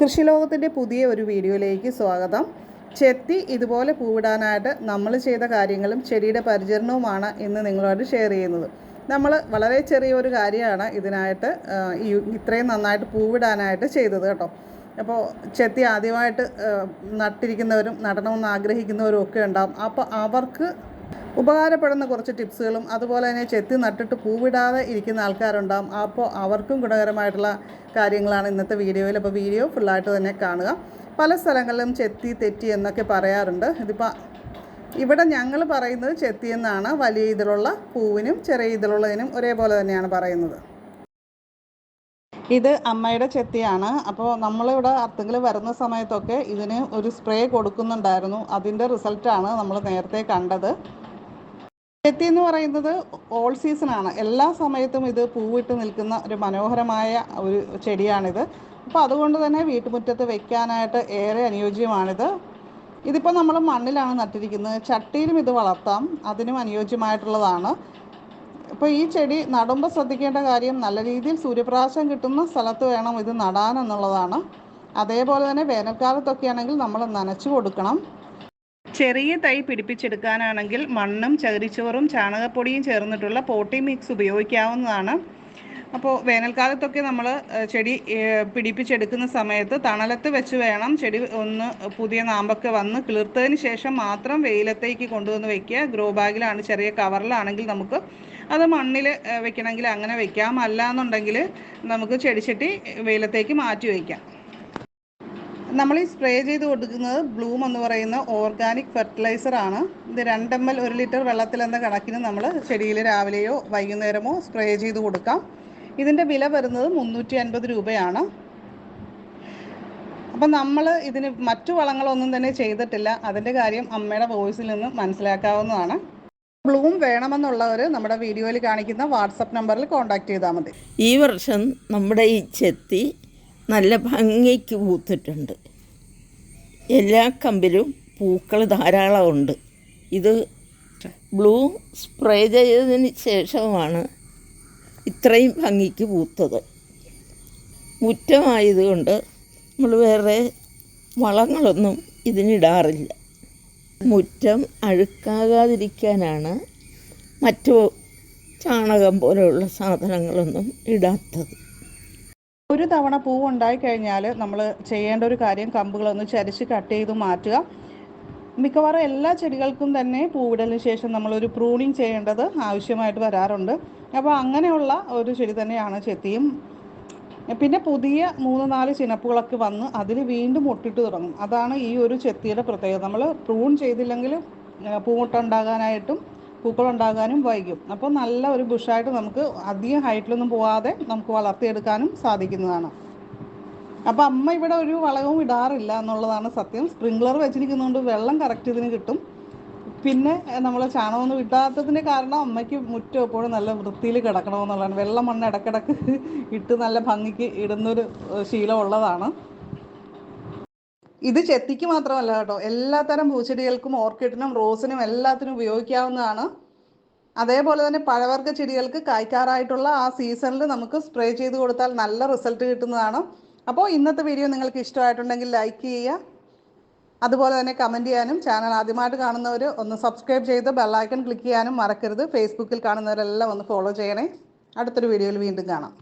കൃഷിലോകത്തിന്റെ പുതിയ ഒരു വീഡിയോയിലേക്ക് സ്വാഗതം. ചെത്തി ഇതുപോലെ പൂവിടാനായിട്ട് നമ്മൾ ചെയ്ത കാര്യങ്ങളും ചെടിയുടെ പരിചരണവുമാണ് ഇന്ന് നിങ്ങളോട് ഷെയർ ചെയ്യുന്നത്. നമ്മൾ വളരെ ചെറിയൊരു കാര്യമാണ് ഇതിനായിട്ട് ഇത്രയും നന്നായിട്ട് പൂവിടാനായിട്ട് ചെയ്തത് കേട്ടോ. അപ്പോൾ ചെത്തി ആദ്യമായിട്ട് നട്ടിരിക്കുന്നവരും നടണമെന്ന് ആഗ്രഹിക്കുന്നവരും ഒക്കെ ഉണ്ടാകും അപ്പോൾ അവർക്ക് ഉപകാരപ്പെടുന്ന കുറച്ച് ടിപ്സുകളും അതുപോലെ തന്നെ ചെത്തി നട്ടിട്ട് പൂവിടാതെ ഇരിക്കുന്ന ആൾക്കാരുണ്ടാകും അപ്പോൾ അവർക്കും ഗുണകരമായിട്ടുള്ള കാര്യങ്ങളാണ് ഇന്നത്തെ വീഡിയോയിൽ. അപ്പോൾ വീഡിയോ ഫുള്ളായിട്ട് തന്നെ കാണുക. പല സ്ഥലങ്ങളിലും ചെത്തി തെറ്റി എന്നൊക്കെ പറയാറുണ്ട്. ഇതിപ്പോൾ ഇവിടെ ഞങ്ങൾ പറയുന്നത് ചെത്തി എന്നാണ്. വലിയ ഇതിലുള്ള പൂവിനും ചെറിയ ഇതിലുള്ളതിനും ഒരേപോലെ തന്നെയാണ് പറയുന്നത്. ഇത് അമ്മയുടെ ചെത്തിയാണ്. അപ്പോൾ നമ്മളിവിടെ അർത്തുങ്കിൽ വരുന്ന സമയത്തൊക്കെ ഇതിന് ഒരു സ്പ്രേ കൊടുക്കുന്നുണ്ടായിരുന്നു. അതിന്റെ റിസൾട്ടാണ് നമ്മൾ നേരത്തെ കണ്ടത്. ചെത്തി എന്ന് പറയുന്നത് ഓൾ സീസൺ ആണ്. എല്ലാ സമയത്തും ഇത് പൂവിട്ട് നിൽക്കുന്ന ഒരു മനോഹരമായ ഒരു ചെടിയാണിത്. അപ്പോൾ അതുകൊണ്ട് തന്നെ വീട്ടുമുറ്റത്ത് വെക്കാനായിട്ട് ഏറെ അനുയോജ്യമാണിത്. ഇതിപ്പോൾ നമ്മൾ മണ്ണിലാണ് നട്ടിരിക്കുന്നത്. ചട്ടിയിലും ഇത് വളർത്താം. അതിനും അനുയോജ്യമായിട്ടുള്ളതാണ്. ഇപ്പോൾ ഈ ചെടി നടുമ്പോൾ ശ്രദ്ധിക്കേണ്ട കാര്യം നല്ല രീതിയിൽ സൂര്യപ്രകാശം കിട്ടുന്ന സ്ഥലത്ത് വേണം ഇത് നടാൻ എന്നുള്ളതാണ്. അതേപോലെ തന്നെ വേനൽക്കാലത്തൊക്കെ ആണെങ്കിൽ നമ്മൾ നനച്ചു കൊടുക്കണം. ചെറിയ തൈ പിടിപ്പിച്ചെടുക്കാനാണെങ്കിൽ മണ്ണും ചകിരിച്ചോറും ചാണകപ്പൊടിയും ചേർന്നിട്ടുള്ള പോട്ടി മിക്സ് ഉപയോഗിക്കാവുന്നതാണ്. അപ്പോൾ വേനൽക്കാലത്തൊക്കെ നമ്മൾ ചെടി പിടിപ്പിച്ചെടുക്കുന്ന സമയത്ത് തണലത്ത് വെച്ച് വേണം ചെടി ഒന്ന് പുതിയ നാമ്പൊക്കെ വന്ന് കിളിർത്തതിന് ശേഷം മാത്രം വെയിലത്തേക്ക് കൊണ്ടുവന്ന് വെക്കുക. ഗ്രോ ബാഗിലാണ് ചെറിയ കവറിലാണെങ്കിൽ നമുക്ക് അത് മണ്ണിൽ വെക്കണമെങ്കിൽ അങ്ങനെ വെക്കാം. അല്ല എന്നുണ്ടെങ്കിൽ നമുക്ക് ചെടിച്ചട്ടി വെയിലത്തേക്ക് മാറ്റി വയ്ക്കാം നമ്മൾ ഈ സ്പ്രേ ചെയ്ത് കൊടുക്കുന്നത് ബ്ലൂം എന്ന് പറയുന്ന ഓർഗാനിക് ഫെർട്ടിലൈസർ ആണ്. ഇത് രണ്ട് എം എൽ ഒരു ലിറ്റർ വെള്ളത്തിൽ എന്ന കണക്കിന് നമ്മൾ ചെടിയിൽ രാവിലെയോ വൈകുന്നേരമോ സ്പ്രേ ചെയ്ത് കൊടുക്കാം. ഇതിന്റെ വില വരുന്നത് മുന്നൂറ്റി അൻപത് രൂപയാണ്. അപ്പം നമ്മൾ ഇതിന് മറ്റു വളങ്ങളൊന്നും തന്നെ ചെയ്തിട്ടില്ല. അതിന്റെ കാര്യം അമ്മയുടെ വോയിസിൽ നിന്ന് മനസ്സിലാക്കാവുന്നതാണ്. ബ്ലൂം വേണമെന്നുള്ളവർ നമ്മുടെ വീഡിയോയിൽ കാണിക്കുന്ന വാട്സപ്പ് നമ്പറിൽ കോൺടാക്ട് ചെയ്താൽ മതി. ഈ വർഷം നമ്മുടെ ഈ ചെത്തി നല്ല ഭംഗിക്ക് പൂത്തിട്ടുണ്ട്. എല്ലാ കമ്പിലും പൂക്കൾ ധാരാളമുണ്ട്. ഇത് ബ്ലൂ സ്പ്രേ ചെയ്തതിന് ശേഷമാണ് ഇത്രയും ഭംഗിക്ക് പൂത്തത്. മുറ്റമായതുകൊണ്ട് നമ്മൾ വേറെ വളങ്ങളൊന്നും ഇതിനിടാറില്ല. മുറ്റം അഴുക്കാകാതിരിക്കാനാണ് മറ്റു ചാണകം പോലെയുള്ള സാധനങ്ങളൊന്നും ഇടാത്തത്. ഒരു തവണ പൂവ് ഉണ്ടായി കഴിഞ്ഞാൽ നമ്മൾ ചെയ്യേണ്ട ഒരു കാര്യം കമ്പുകളൊന്ന് ചരിച്ച് കട്ട് ചെയ്ത് മാറ്റുക. മിക്കവാറും എല്ലാ ചെടികൾക്കും തന്നെ പൂവിടലിന് ശേഷം നമ്മളൊരു പ്രൂണിങ് ചെയ്യേണ്ടത് ആവശ്യമായിട്ട് വരാറുണ്ട്. അപ്പോൾ അങ്ങനെയുള്ള ഒരു ചെടി തന്നെയാണ് ചെത്തിയും. പിന്നെ പുതിയ മൂന്ന് നാല് ചിനപ്പുകളൊക്കെ വന്ന് അതിൽ വീണ്ടും മുട്ടിട്ട് തുടങ്ങും. അതാണ് ഈ ഒരു ചെത്തിയുടെ പ്രത്യേകത. നമ്മൾ പ്രൂൺ ചെയ്തില്ലെങ്കിൽ പൂമുട്ടുണ്ടാകാനായിട്ടും പൂക്കളുണ്ടാകാനും വൈകും. അപ്പോൾ നല്ല ഒരു ബുഷായിട്ട് നമുക്ക് അധികം ഹൈറ്റിലൊന്നും പോവാതെ നമുക്ക് വളർത്തിയെടുക്കാനും സാധിക്കുന്നതാണ്. അപ്പോൾ അമ്മ ഇവിടെ ഒരു വളവും ഇടാറില്ല എന്നുള്ളതാണ് സത്യം. സ്പ്രിംഗ്ലർ വെച്ചിരിക്കുന്നതുകൊണ്ട് വെള്ളം കറക്റ്റ് ഇതിന് കിട്ടും. പിന്നെ നമ്മൾ ചാണകമൊന്നും ഇടാത്തതിന്റെ കാരണം അമ്മയ്ക്ക് മുറ്റം എപ്പോഴും നല്ല വൃത്തിയിൽ കിടക്കണമെന്നുള്ളതാണ്. വെള്ളം മണ്ണ് ഇടക്കിടക്ക് ഇട്ട് നല്ല ഭംഗിക്ക് ഇടുന്നൊരു ശീലമുള്ളതാണ്. ഇത് ചെത്തിക്ക് മാത്രമല്ല കേട്ടോ. എല്ലാത്തരം പൂച്ചെടികൾക്കും ഓർക്കിഡിനും റോസിനും എല്ലാത്തിനും ഉപയോഗിക്കാവുന്നതാണ്. അതേപോലെ തന്നെ പഴവർഗ ചെടികൾക്ക് കായ്ക്കാറായിട്ടുള്ള ആ സീസണിൽ നമുക്ക് സ്പ്രേ ചെയ്ത് കൊടുത്താൽ നല്ല റിസൾട്ട് കിട്ടുന്നതാണ്. അപ്പോൾ ഇന്നത്തെ വീഡിയോ നിങ്ങൾക്ക് ഇഷ്ടമായിട്ടുണ്ടെങ്കിൽ ലൈക്ക് ചെയ്യുക. അതുപോലെ തന്നെ കമന്റ് ചെയ്യാനും ചാനൽ ആദ്യമായിട്ട് കാണുന്നവർ ഒന്ന് സബ്സ്ക്രൈബ് ചെയ്ത് ബെല്ലൈക്കൺ ക്ലിക്ക് ചെയ്യാനും മറക്കരുത്. ഫേസ്ബുക്കിൽ കാണുന്നവരെല്ലാം ഒന്ന് ഫോളോ ചെയ്യണേ. അടുത്തൊരു വീഡിയോയിൽ വീണ്ടും കാണാം.